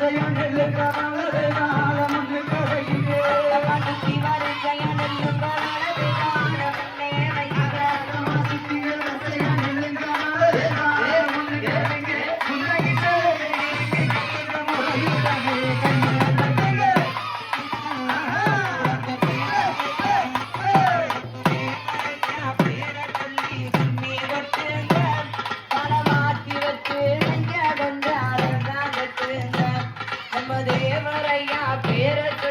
سے ராமதேவரையா பேரத்து